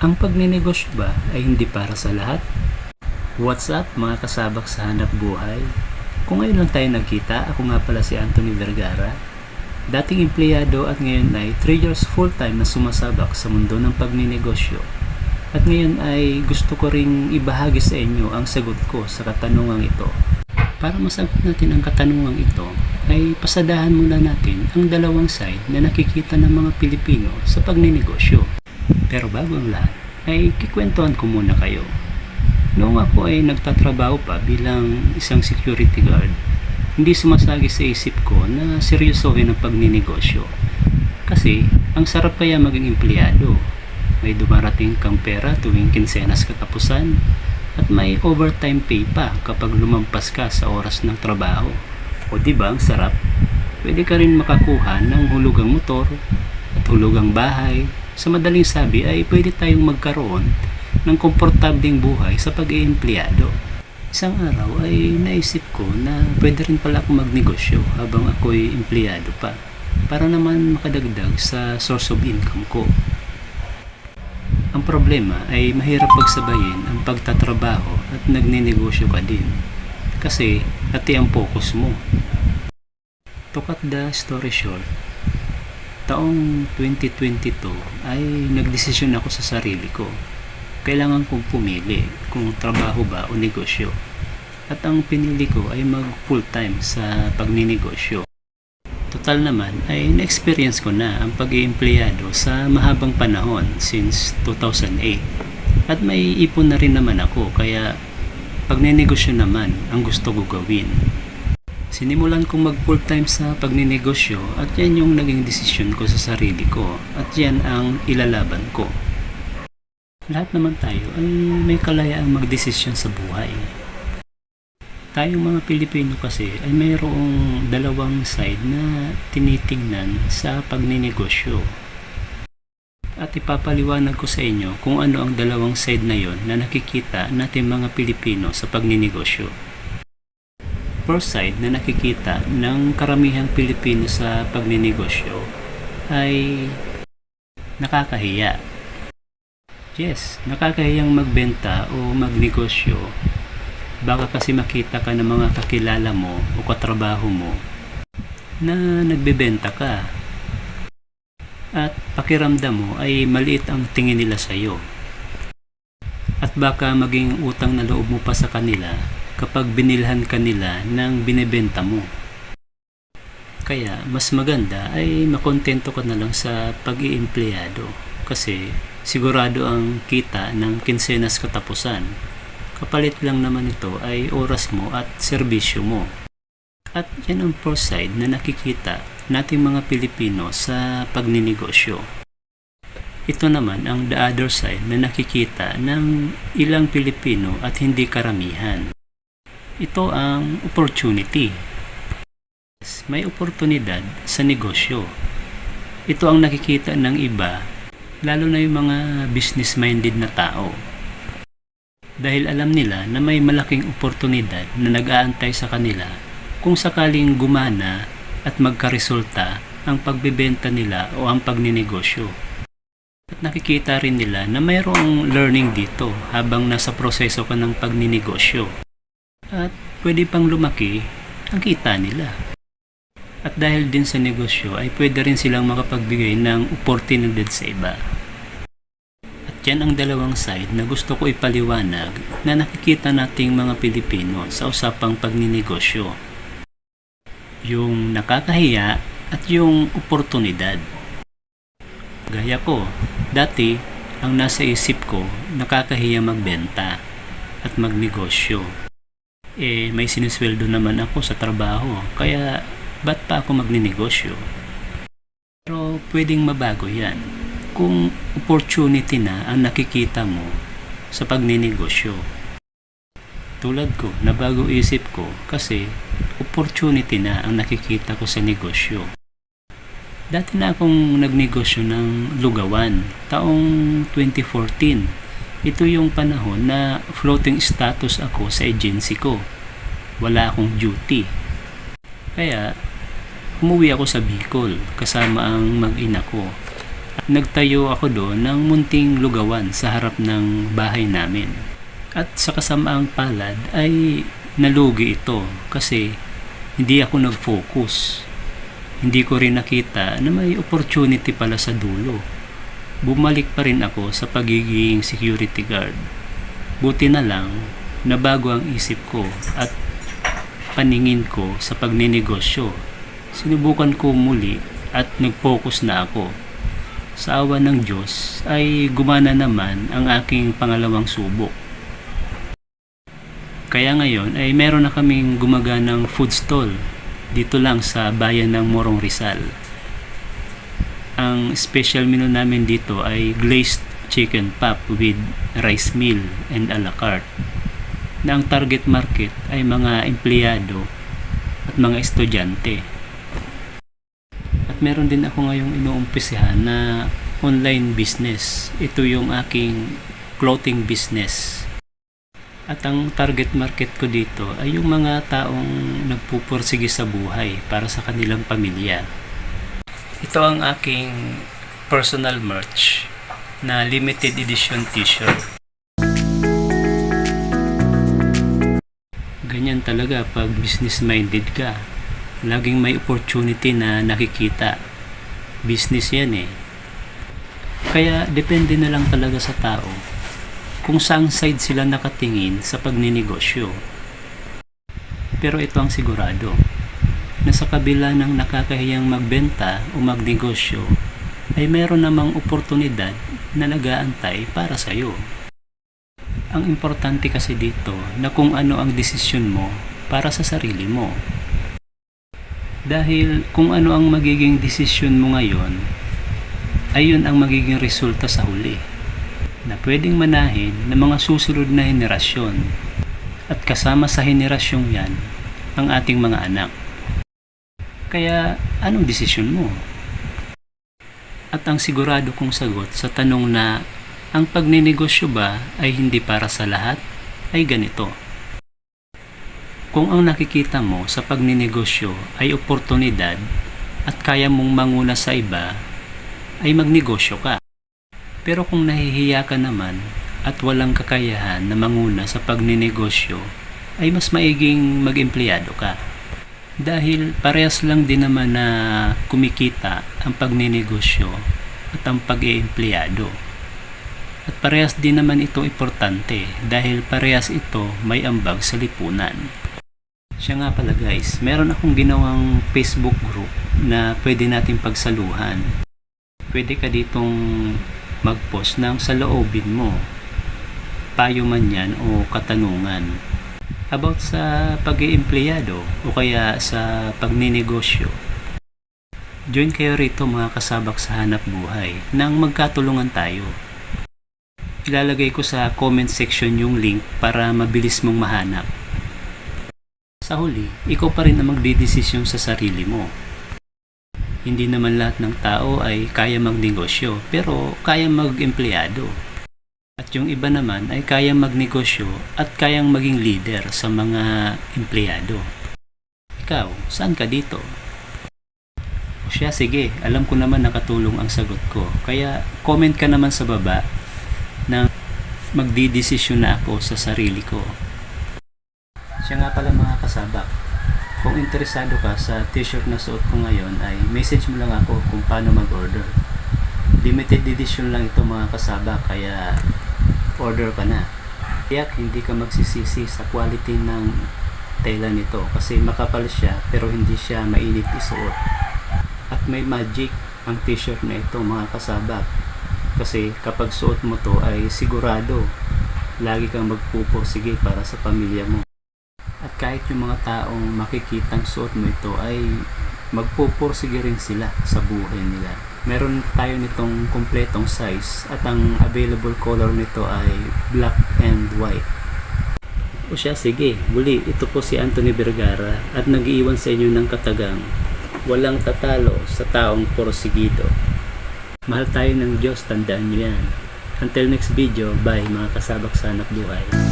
Ang pagninegosyo ba ay hindi para sa lahat? What's up mga kasabak sa hanap buhay? Kung ngayon lang tayo nagkita, ako nga pala si Anthony Vergara. Dating empleyado at ngayon ay 3 years full-time na sumasabak sa mundo ng pagninegosyo. At ngayon ay gusto ko ring ibahagi sa inyo ang sagot ko sa katanungang ito. Para masagot natin ang katanungang ito, ay pasadahan muna natin ang dalawang side na nakikita ng mga Pilipino sa pagninegosyo. Pero bago ang lahat, ay kikwentuhan ko muna kayo. Noong ako ay nagtatrabaho pa bilang isang security guard, hindi sumasagi sa isip ko na seryosohin ang pagninegosyo. Kasi, ang sarap kaya maging empleyado. May dumarating kang pera tuwing kinsenas katapusan at may overtime pay pa kapag lumampas ka sa oras ng trabaho. O di ba ang sarap? Pwede ka rin makakuha ng hulugang motor at hulugang bahay. Sa madaling sabi ay pwede tayong magkaroon ng komportableng buhay sa pag-iempleyado. Isang araw ay naisip ko na pwede rin pala ako magnegosyo habang ako'y empleyado pa para naman makadagdag sa source of income ko. Ang problema ay mahirap pagsabayin ang pagtatrabaho at nagninegosyo ka din kasi ati ang focus mo. To cut the story short, taong 2022 ay nagdesisyon ako sa sarili ko. Kailangan kong pumili kung trabaho ba o negosyo. At ang pinili ko ay mag full time sa pagninegosyo. Total naman ay na-experience ko na ang pag-iempleyado sa mahabang panahon since 2008. At may ipon na rin naman ako kaya pagninegosyo naman ang gusto ko gawin. Sinimulan kong mag full time sa pagninegosyo at yan yung naging desisyon ko sa sarili ko at yan ang ilalaban ko. Lahat naman tayo ay may kalayaang magdesisyon sa buhay. Tayong mga Pilipino kasi ay mayroong dalawang side na tinitingnan sa pagninegosyo. At ipapaliwanag ko sa inyo kung ano ang dalawang side na yon na nakikita natin mga Pilipino sa pagninegosyo. First side na nakikita ng karamihang Pilipino sa pagninegosyo ay nakakahiya. Yes, nakakahiyang magbenta o magnegosyo. Baka kasi makita ka ng mga kakilala mo o katrabaho mo na nagbebenta ka. At pakiramdam mo ay maliit ang tingin nila sa iyo at baka maging utang na loob mo pa sa kanila kapag binilhan ka nila ng binebenta mo kaya mas maganda ay makontento ka na lang sa pag-iempleyado kasi sigurado ang kita ng kinsenas katapusan Kapalit lang naman ito ay oras mo at serbisyo mo. At yan ang first side na nakikita nating mga Pilipino sa pagninegosyo. Ito naman ang the other side na nakikita ng ilang Pilipino at hindi karamihan. Ito ang opportunity. May oportunidad sa negosyo. Ito ang nakikita ng iba, lalo na yung mga business-minded na tao dahil alam nila na may malaking oportunidad na nag-aantay sa kanila kung sakaling gumana at magkaresulta ang pagbebenta nila o ang pagninegosyo. At nakikita rin nila na mayroong learning dito habang nasa proseso ka ng pagninegosyo. At pwede pang lumaki ang kita nila. At dahil din sa negosyo ay pwede rin silang makapagbigay ng oportunidad sa iba. Yan ang dalawang side na gusto ko ipaliwanag na nakikita nating mga Pilipino sa usapang pagninegosyo. Yung nakakahiya at yung oportunidad. Gaya ko, dati ang nasa isip ko nakakahiya magbenta at magnegosyo. Eh may sinisweldo naman ako sa trabaho kaya ba't pa ako magninegosyo? Pero pwedeng mabago yan kung opportunity na ang nakikita mo sa pagninegosyo. Tulad ko, nabago isip ko kasi opportunity na ang nakikita ko sa negosyo. Dati na akong nagnegosyo ng lugawan taong 2014. Ito yung panahon na floating status ako sa agency ko. Wala akong duty. Kaya, umuwi ako sa Bicol kasama ang mag-ina ko Nagtayo ako doon ng munting lugawan sa harap ng bahay namin. At sa kasamaang palad ay nalugi ito kasi hindi ako nag-focus. Hindi ko rin nakita na may opportunity pala sa dulo. Bumalik pa rin ako sa pagiging security guard. Buti na lang na bago ang isip ko at paningin ko sa pagninegosyo. Sinubukan ko muli at nag-focus na ako. Sa awa ng Diyos ay gumana naman ang aking pangalawang subok. Kaya ngayon ay meron na kaming gumaganang food stall dito lang sa bayan ng Morong Rizal. Ang special menu namin dito ay glazed chicken pop with rice meal and a la carte. Na ang target market ay mga empleyado at mga estudyante. At meron din ako ngayong inuumpisahan na online business. Ito yung aking clothing business. At ang target market ko dito ay yung mga taong nagpupursige sa buhay para sa kanilang pamilya. Ito ang aking personal merch na limited edition t-shirt. Ganyan talaga pag business minded ka. Laging may opportunity na nakikita. Business yan eh. Kaya depende na lang talaga sa tao kung saang side sila nakatingin sa pagninegosyo. Pero ito ang sigurado, na sa kabila ng nakakahiyang magbenta o magnegosyo, ay meron namang oportunidad na nagaantay para sa iyo. Ang importante kasi dito na kung ano ang desisyon mo para sa sarili mo. Dahil kung ano ang magiging desisyon mo ngayon, ayun ang magiging resulta sa huli na pwedeng manahin ng mga susunod na henerasyon at kasama sa henerasyong yan ang ating mga anak. Kaya anong desisyon mo? At ang sigurado kong sagot sa tanong na ang pagninegosyo ba ay hindi para sa lahat ay ganito. Kung ang nakikita mo sa pagninegosyo ay oportunidad at kaya mong manguna sa iba, ay magnegosyo ka. Pero kung nahihiya ka naman at walang kakayahan na manguna sa pagninegosyo, ay mas maiging mag-empleyado ka. Dahil parehas lang din naman na kumikita ang pagninegosyo at ang pag-eempleyado. At parehas din naman ito importante dahil parehas ito may ambag sa lipunan. Siya nga pala guys, meron akong ginawang Facebook group na pwede nating pagsaluhan. Pwede ka ditong mag-post ng saloobin mo. Payo man yan o katanungan. About sa pag-iempleyado o kaya sa pagninegosyo. Join kayo rito mga kasabak sa hanap buhay nang magkatulungan tayo. Ilalagay ko sa comment section yung link para mabilis mong mahanap. Sa huli, ikaw pa rin ang magdidesisyon sa sarili mo. Hindi naman lahat ng tao ay kaya magnegosyo, pero kaya mag-empleyado. Yung iba naman ay kaya magnegosyo at kayang maging leader sa mga empleyado. Ikaw, saan ka dito? O siya, sige, alam ko naman nakatulong ang sagot ko. Kaya comment ka naman sa baba na magdidesisyon na ako sa sarili ko. Siya nga pala mga kasabak. Kung interesado ka sa t-shirt na suot ko ngayon ay message mo lang ako kung paano mag-order. Limited edition lang ito mga kasabak kaya order ka na. Tiyak hindi ka magsisisi sa quality ng tela nito kasi makapal siya pero hindi siya mainit isuot. At may magic ang t-shirt na ito mga kasabak kasi kapag suot mo to ay sigurado lagi kang magpupursige para sa pamilya mo. At kahit yung mga taong makikitang suot mo ito ay magpupursige rin sila sa buhay nila. Meron tayo nitong kompletong size at ang available color nito ay black and white. O siya, sige, muli, ito po si Anthony Vergara at nag-iwan sa inyo ng katagang walang tatalo sa taong porsigido. Mahal tayo ng Diyos, tandaan nyo yan. Until next video, bye mga kasabak sa anak buhay.